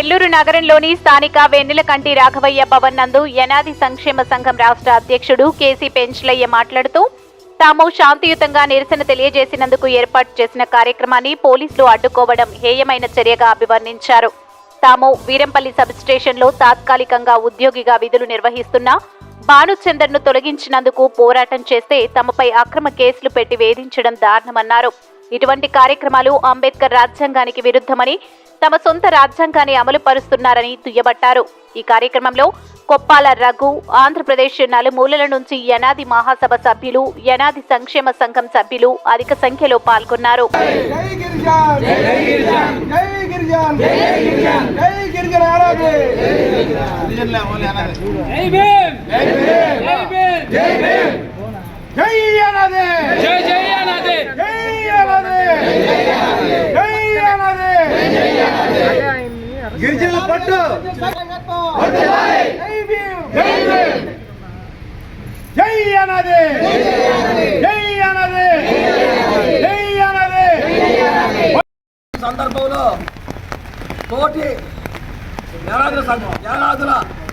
నెల్లూరు నగరంలోని స్థానిక వెన్నెలకంటి రాఘవయ్య భవన్ నందు యనాది సంక్షేమ సంఘం రాష్ట్ర అధ్యక్షుడు కేసీ పెంచలయ్య మాట్లాడుతూ తాము శాంతియుతంగా నిరసన తెలియజేసినందుకు ఏర్పాటు చేసిన కార్యక్రమాన్ని పోలీసులు అడ్డుకోవడం హేయమైన చర్యగా అభివర్ణించారు. తాము వీరంపల్లి సబ్స్టేషన్లో తాత్కాలికంగా ఉద్యోగిగా విధులు నిర్వహిస్తున్న భానుచందర్ను తొలగించినందుకు పోరాటం చేస్తే తమపై అక్రమ కేసులు పెట్టి వేధించడం దారుణమన్నారు. ఇటువంటి కార్యక్రమాలు అంబేద్కర్ రాజ్యాంగానికి విరుద్ధమని తమ సొంత రాజ్యాంగాన్ని అమలు పరుస్తున్నారని దుయ్యబట్టారు ఈ కార్యక్రమంలో కొప్పాల రఘు ఆంధ్రప్రదేశ్ నలుమూలల నుంచి యనాది మహాసభ సభ్యులు యనాది సంక్షేమ సంఘం సభ్యులు అధిక సంఖ్యలో పాల్గొన్నారు జై గిరిజన్ జై గిరిజన్ జై గిరిజన్ జై గిరిజన్ ఆరాధే జై భీమ్ జై భీమ్ జై భీమ్ జై భీమ్ జై ఆరాధే జై జై అనాథే జై ఆరాధే జై ఆరాధే గిరిజనుల పట్టు. జై జై జై సందర్భంలో కోటి యానాదుల సంఘం యానాదుల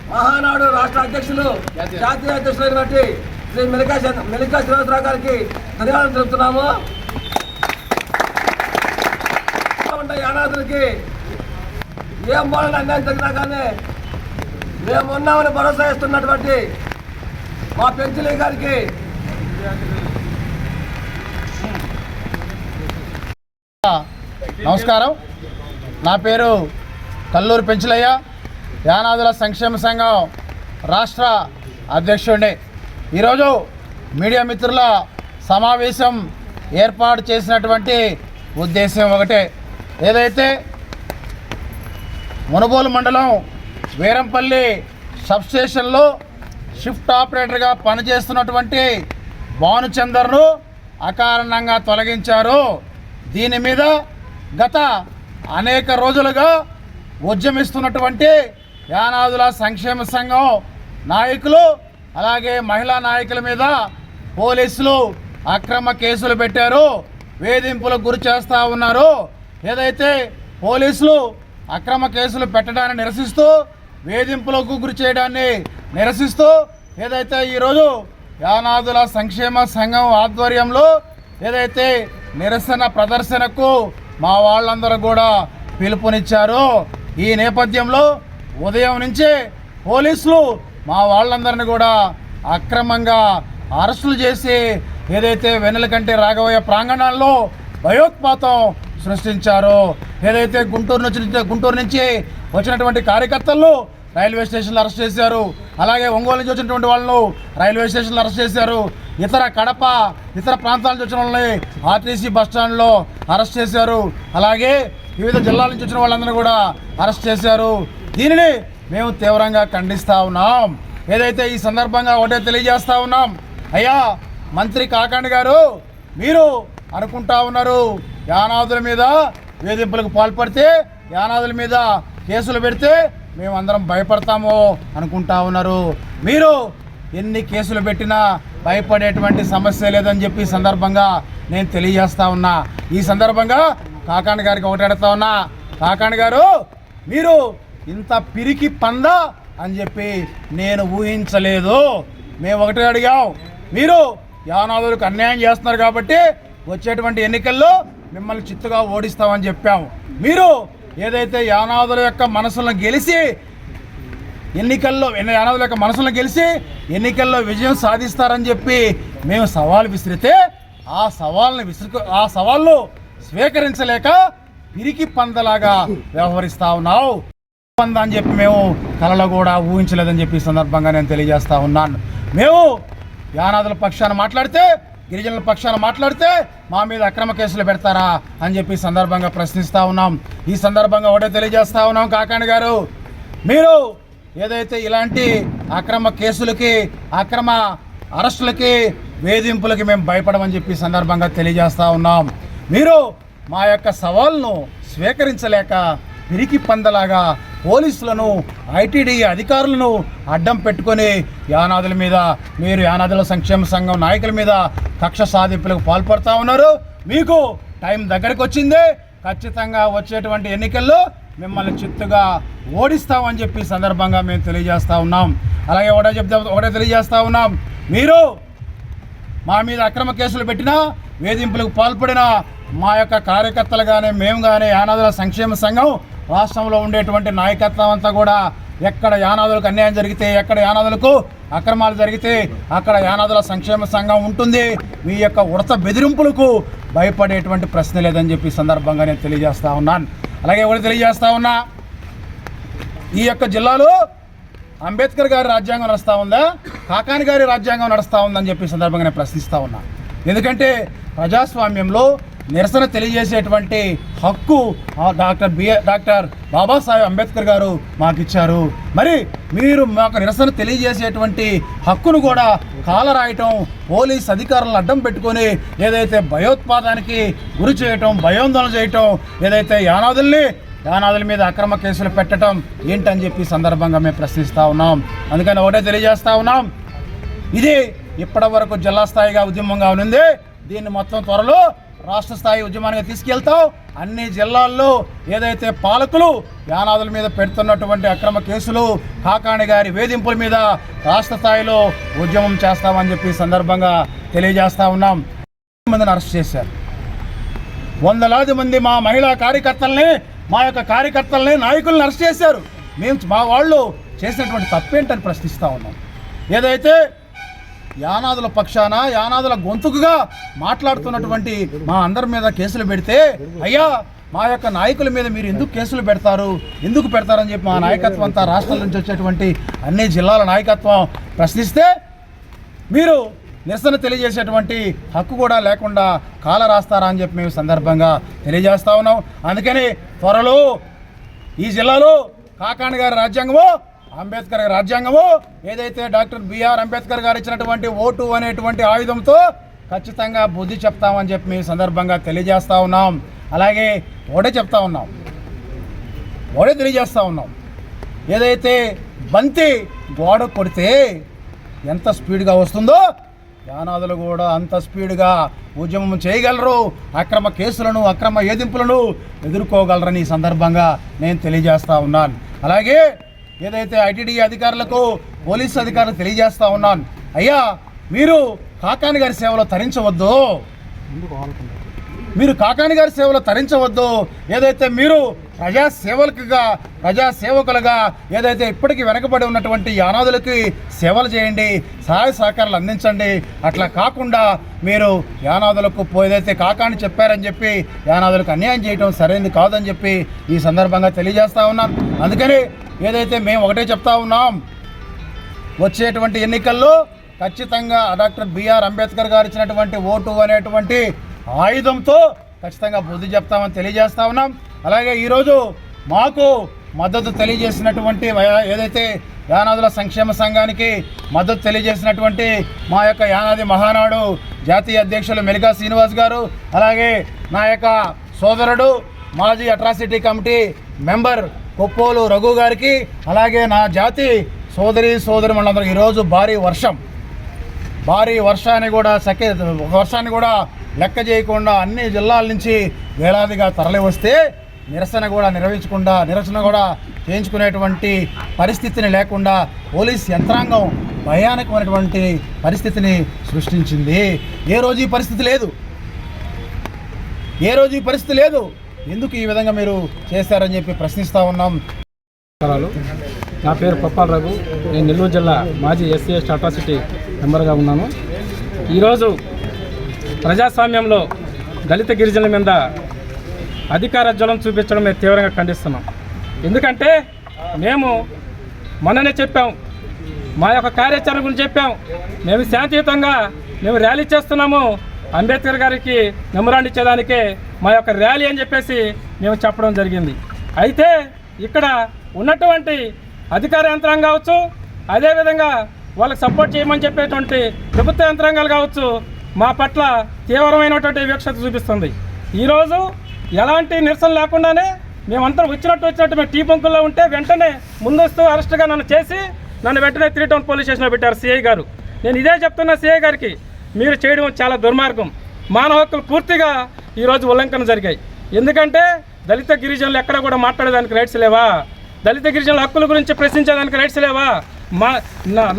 మహానాడు రాష్ట్ర అధ్యక్షులు జాతీయ. అధ్యక్షులైనటువంటి శ్రీ మెలికా చంద్ర- మెలికా శ్రీనివాసరావు గారికి ధన్యవాదాలు తెలుపుతున్నాము. యానాదులకి ఏం బాలని అన్యాయం జరిగినా కానీ? మేము ఉన్నామని భరోసా ఇస్తున్నటువంటి మా పెంచులే గారికి. నమస్కారం. నా పేరు కల్లూరు పెంచులయ్య. యానాదుల సంక్షేమ సంఘం రాష్ట్ర అధ్యక్షుడిని. ఈరోజు మీడియా మిత్రుల సమావేశం ఏర్పాటు చేసినటువంటి ఉద్దేశం ఒకటే. ఏదైతే మునుగోలు మండలం వీరంపల్లి సబ్స్టేషన్లో షిఫ్ట్ ఆపరేటర్గా పనిచేస్తున్నటువంటి భానుచందర్ను అకారణంగా తొలగించారు. దీని మీద గత అనేక రోజులుగా ఉద్యమిస్తున్నటువంటి యానాదుల సంక్షేమ సంఘం నాయకులు అలాగే మహిళా నాయకుల మీద పోలీసులు అక్రమ కేసులు పెట్టారు. వేధింపులకు గురి చేస్తూ ఉన్నారు. ఏదైతే పోలీసులు అక్రమ కేసులు పెట్టడాన్ని నిరసిస్తూ వేధింపులకు గురి చేయడాన్ని నిరసిస్తూ ఏదైతే ఈరోజు యానాదుల సంక్షేమ సంఘం ఆధ్వర్యంలో ఏదైతే నిరసన ప్రదర్శనకు మా వాళ్ళందరూ కూడా పిలుపునిచ్చారు ఈ నేపథ్యంలో ఉదయం నుంచే పోలీసులు మా వాళ్ళందరిని కూడా అక్రమంగా అరెస్టులు చేసి ఏదైతే వెన్నెలకంటి రాఘవయ్య ప్రాంగణాల్లో భయోత్పాతం సృష్టించారు? ఏదైతే గుంటూరు నుంచి గుంటూరు నుంచి వచ్చినటువంటి కార్యకర్తలను రైల్వే స్టేషన్లు అరెస్ట్ చేశారు. అలాగే ఒంగోలు నుంచి వచ్చినటువంటి వాళ్ళను రైల్వే స్టేషన్లు అరెస్ట్ చేశారు. ఇతర కడప ఇతర ప్రాంతాల నుంచి వచ్చిన వాళ్ళని ఆర్టీసీ బస్ స్టాండ్లో అరెస్ట్ చేశారు. అలాగే వివిధ జిల్లాల నుంచి వచ్చిన వాళ్ళందరినీ కూడా అరెస్ట్ చేశారు. దీనిని మేము తీవ్రంగా ఖండిస్తూ ఉన్నాం. ఏదైతే ఈ సందర్భంగా ఒకటే తెలియజేస్తూ ఉన్నాం అయ్యా మంత్రి కాకాండ్ గారు మీరు అనుకుంటా ఉన్నారు. యానాదుల మీద వేధింపులకు పాల్పడితే యానాదుల మీద కేసులు పెడితే మేమందరం భయపడతాము అనుకుంటా ఉన్నారు. మీరు ఎన్ని కేసులు పెట్టినా భయపడేటువంటి సమస్య లేదని చెప్పి సందర్భంగా నేను తెలియజేస్తా ఉన్నా. ఈ సందర్భంగా కాకాండ్ గారికి ఒకటి అడుగుతా ఉన్నా. కాకాండ్ గారు మీరు ఇంత పిరికి పంద అని చెప్పి నేను ఊహించలేదు. మేము ఒకటి అడిగాం. మీరు యానాదులకు అన్యాయం చేస్తున్నారు కాబట్టి వచ్చేటువంటి ఎన్నికల్లో మిమ్మల్ని చిత్తుగా ఓడిస్తామని చెప్పాము. మీరు ఏదైతే యానాదుల యొక్క మనసులను గెలిచి ఎన్నికల్లో ఎన్ని యానాదుల యొక్క మనసులను గెలిచి ఎన్నికల్లో విజయం సాధిస్తారని చెప్పి మేము సవాల్ విసిరితే ఆ సవాల్ని విసురు ఆ సవాళ్ళు స్వీకరించలేక పిరికి పందలాగా వ్యవహరిస్తా ఉన్నావు. పంద అని చెప్పి మేము కలలో కూడా ఊహించలేదని చెప్పి సందర్భంగా నేను తెలియజేస్తా ఉన్నాను. మేము యానాదుల పక్షాన మాట్లాడితే గిరిజనుల పక్షాన మాట్లాడితే మా మీద అక్రమ కేసులు పెడతారా అని చెప్పి సందర్భంగా ప్రశ్నిస్తా ఉన్నాం. ఈ సందర్భంగా ఒకటే తెలియజేస్తా ఉన్నాం కాకాణి గారు. మీరు ఏదైతే ఇలాంటి అక్రమ కేసులకి అక్రమ అరెస్టులకి వేధింపులకి మేము భయపడమని చెప్పి సందర్భంగా తెలియజేస్తా ఉన్నాం. మీరు మా యొక్క సవాల్ను స్వీకరించలేక పిరికి పందలాగా పోలీసులను ఐటీడీ అధికారులను అడ్డం పెట్టుకొని యానాదుల మీద మీరు యానాదుల సంక్షేమ సంఘం నాయకుల మీద కక్ష సాధింపులకు పాల్పడుతూ ఉన్నారు. మీకు టైం దగ్గరకు వచ్చింది. ఖచ్చితంగా వచ్చేటువంటి ఎన్నికల్లో మిమ్మల్ని చిత్తుగా ఓడిస్తామని చెప్పి సందర్భంగా మేము తెలియజేస్తా ఉన్నాం. అలాగే ఒకటే చెప్తా ఒకటే తెలియజేస్తా ఉన్నాం. మీరు మా మీద అక్రమ కేసులు పెట్టినా వేధింపులకు పాల్పడిన మా యొక్క కార్యకర్తలు కానీ మేము కానీ యానాదుల సంక్షేమ సంఘం రాష్ట్రంలో ఉండేటువంటి నాయకత్వం అంతా కూడా ఎక్కడ యానాదులకు అన్యాయం జరిగితే ఎక్కడ యానాదులకు అక్రమాలు జరిగితే అక్కడ యానాదుల సంక్షేమ సంఘం ఉంటుంది. మీ యొక్క ఉడత బెదిరింపులకు భయపడేటువంటి ప్రశ్న లేదని చెప్పి సందర్భంగా నేను తెలియజేస్తా ఉన్నాను. అలాగే ఎవరు తెలియజేస్తా ఉన్నా ఈ యొక్క జిల్లాలో అంబేద్కర్ గారి రాజ్యాంగం నడుస్తూ ఉందా? కాకాని గారి రాజ్యాంగం నడుస్తూ ఉందని చెప్పి సందర్భంగా నేను ప్రశ్నిస్తూ ఉన్నా. ఎందుకంటే ప్రజాస్వామ్యంలో నిరసన తెలియజేసేటువంటి హక్కు doctor B A doctor Babasaheb Ambedkar గారు మాకు ఇచ్చారు మరి మీరు మాకు నిరసన తెలియజేసేటువంటి హక్కును కూడా కాలరాయటం పోలీస్ అధికారులను అడ్డం పెట్టుకొని ఏదైతే భయోత్పాదానికి గురి చేయటం భయోందోళన చేయటం ఏదైతే యానాదుల్ని యానాదుల మీద అక్రమ కేసులు పెట్టడం ఏంటని చెప్పి సందర్భంగా మేము ప్రశ్నిస్తూ ఉన్నాం. అందుకని ఒకటే తెలియజేస్తా ఉన్నాం. ఇది ఇప్పటి వరకు జిల్లా స్థాయిగా ఉద్యమంగా ఉంది దీన్ని మొత్తం త్వరలో రాష్ట్ర స్థాయి ఉద్యమానికి తీసుకెళ్తాం అన్ని జిల్లాల్లో ఏదైతే పాలకులు యానాదుల మీద పెడుతున్నటువంటి అక్రమ కేసులు కాకాణి గారి వేధింపుల మీద రాష్ట్ర స్థాయిలో ఉద్యమం చేస్తామని చెప్పి సందర్భంగా తెలియజేస్తా ఉన్నాం. మందిని అరెస్ట్ చేశారు. వందలాది మంది మా మహిళా కార్యకర్తల్ని మా యొక్క కార్యకర్తల్ని నాయకులను అరెస్ట్ చేశారు. మేము మా వాళ్ళు చేసినటువంటి తప్పేంటని ప్రశ్నిస్తూ ఉన్నాం. ఏదైతే యానాదుల పక్షాన యానాదుల గొంతుకుగా మాట్లాడుతున్నటువంటి మా అందరి మీద కేసులు పెడితే అయ్యా మా యొక్క నాయకుల మీద మీరు ఎందుకు కేసులు పెడతారు? ఎందుకు పెడతారని చెప్పి మా నాయకత్వం అంతా రాష్ట్రాల నుంచి వచ్చేటువంటి అన్ని జిల్లాల నాయకత్వం ప్రశ్నిస్తే మీరు నిరసన తెలియజేసేటువంటి హక్కు కూడా లేకుండా కాల రాస్తారా అని చెప్పి మేము సందర్భంగా తెలియజేస్తా ఉన్నాం. అందుకని త్వరలో ఈ జిల్లాలో కాకాణి గారి రాజ్యాంగము అంబేద్కర్ రాజ్యాంగము ఏదైతే డాక్టర్ బిఆర్ అంబేద్కర్ గారు ఇచ్చినటువంటి ఓటు అనేటువంటి ఆయుధంతో ఖచ్చితంగా బుద్ధి చెప్తామని చెప్పి మేము సందర్భంగా తెలియజేస్తా ఉన్నాం. అలాగే ఓడే చెప్తా ఉన్నాం. ఓడే తెలియజేస్తా ఉన్నాం. ఏదైతే బంతి గోడ కొడితే ఎంత స్పీడ్గా వస్తుందో యానాదులు కూడా అంత స్పీడ్గా ఉద్యమం చేయగలరు. అక్రమ కేసులను అక్రమ ఏదింపులను ఎదుర్కోగలరని ఈ సందర్భంగా నేను తెలియజేస్తా ఉన్నాను. అలాగే ఏదైతే ఐటీడీ అధికారులకు పోలీసు అధికారులకు తెలియజేస్తా ఉన్నాను అయ్యా మీరు కాకాని గారి సేవలో తరించవద్దు. మీరు కాకాని గారి సేవలో తరించవద్దు. ఏదైతే మీరు ప్రజా సేవకులుగా ప్రజా సేవకులుగా ఏదైతే ఇప్పటికీ వెనకబడి ఉన్నటువంటి యానాదులకి సేవలు చేయండి సహాయ సహకారాలు అందించండి అట్లా కాకుండా మీరు యానాదులకు ఏదైతే కాకాని చెప్పారని చెప్పి యానాదులకు అన్యాయం చేయటం సరైనది కాదని చెప్పి ఈ సందర్భంగా తెలియజేస్తా ఉన్నాను. అందుకని ఏదైతే మేము ఒకటే చెప్తా ఉన్నాం వచ్చేటువంటి ఎన్నికల్లో ఖచ్చితంగా డాక్టర్ బిఆర్ అంబేద్కర్ గారు ఇచ్చినటువంటి ఓటు అనేటువంటి ఆయుధంతో ఖచ్చితంగా బుద్ధి చెప్తామని తెలియజేస్తా ఉన్నాం. అలాగే ఈరోజు మాకు మద్దతు తెలియజేసినటువంటి ఏదైతే యానాదుల సంక్షేమ సంఘానికి మద్దతు తెలియజేసినటువంటి మా యొక్క యానాది మహానాడు జాతీయ అధ్యక్షులు మెలికా శ్రీనివాస్ గారు అలాగే నా యొక్క సోదరుడు మాజీ atrocity committee member Koppolu Raghu గారికి అలాగే నా జాతి సోదరి సోదరి మనందరూ ఈరోజు భారీ వర్షం. భారీ వర్షాన్ని కూడా సకే వర్షాన్ని కూడా లెక్క చేయకుండా అన్ని జిల్లాల నుంచి వేలాదిగా తరలి వస్తే నిరసన కూడా నిర్వహించకుండా నిరసన కూడా చేయించుకునేటువంటి పరిస్థితిని లేకుండా పోలీస్ యంత్రాంగం భయానకమైనటువంటి పరిస్థితిని సృష్టించింది. ఏ రోజు ఈ పరిస్థితి లేదు? ఏ రోజు ఈ పరిస్థితి లేదు? ఎందుకు ఈ విధంగా మీరు చేశారని చెప్పి ప్రశ్నిస్తూ ఉన్నాం. నా పేరు పప్పాల రఘు. నేను నెల్లూరు జిల్లా మాజీ ఎస్సీఎస్ అట్రాసిటీ మెంబర్గా ఉన్నాను. ఈరోజు ప్రజాస్వామ్యంలో దళిత గిరిజనుల మీద అధికార జ్వలం చూపించడం మేము తీవ్రంగా ఖండిస్తున్నాం. ఎందుకంటే మేము మొన్ననే చెప్పాం మా యొక్క కార్యాచరణ గురించి చెప్పాం. మేము శాంతియుతంగా మేము ర్యాలీ చేస్తున్నాము. అంబేద్కర్ గారికి మెమరాండ్ ఇచ్చేదానికే మా యొక్క ర్యాలీ అని చెప్పేసి మేము చెప్పడం జరిగింది. అయితే ఇక్కడ ఉన్నటువంటి అధికార యంత్రాంగం కావచ్చు అదేవిధంగా వాళ్ళకి సపోర్ట్ చేయమని చెప్పేటువంటి ప్రభుత్వ యంత్రాంగాలు కావచ్చు మా పట్ల తీవ్రమైనటువంటి వివక్షత చూపిస్తుంది. ఈరోజు ఎలాంటి నిరసన లేకుండానే మేమంతా వచ్చినట్టు వచ్చినట్టు మేము టీ బంకుల్లో ఉంటే వెంటనే ముందస్తు అరెస్ట్గా నన్ను చేసి నన్ను వెంటనే త్రీ టౌన్ పోలీస్ స్టేషన్లో పెట్టారు సిఐ గారు. నేను ఇదే చెప్తున్నా సిఐ గారికి మీరు చేయడం చాలా దుర్మార్గం. మానవ హక్కులు పూర్తిగా ఈరోజు ఉల్లంఘన జరిగాయి. ఎందుకంటే దళిత గిరిజనులు ఎక్కడ కూడా మాట్లాడేదానికి రైట్స్ లేవా? దళిత గిరిజనుల హక్కుల గురించి ప్రశ్నించేదానికి రైట్స్ లేవా? మా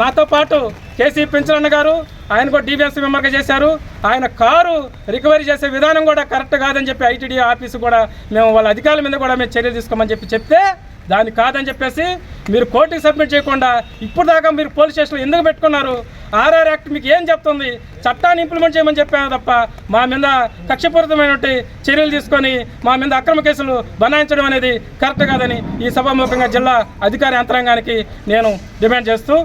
నాతో పాటు కేసీ పెంచరన్న గారు ఆయన కూడా డిబిఎంసీ మెంబర్గా చేశారు. ఆయన కారు రికవరీ చేసే విధానం కూడా కరెక్ట్ కాదని చెప్పి ఐటీడీ ఆఫీసు కూడా మేము వాళ్ళ అధికారుల మీద కూడా మేము చర్యలు తీసుకోమని చెప్పి చెప్తే దాన్ని కాదని చెప్పేసి మీరు కోర్టుకి సబ్మిట్ చేయకుండా ఇప్పుడు దాకా మీరు పోలీస్ స్టేషన్లో ఎందుకు పెట్టుకున్నారు? ఆర్ఆర్ యాక్ట్ మీకు ఏం చెప్తుంది? చట్టాన్ని ఇంప్లిమెంట్ చేయమని చెప్పాను తప్ప మా మీద కక్షపూరితమైనటువంటి చర్యలు తీసుకొని మా మీద అక్రమ కేసులు బనాయించడం అనేది కరెక్ట్ కాదని ఈ సభాముఖంగా జిల్లా అధికార యంత్రాంగానికి నేను డిమాండ్ చేస్తూ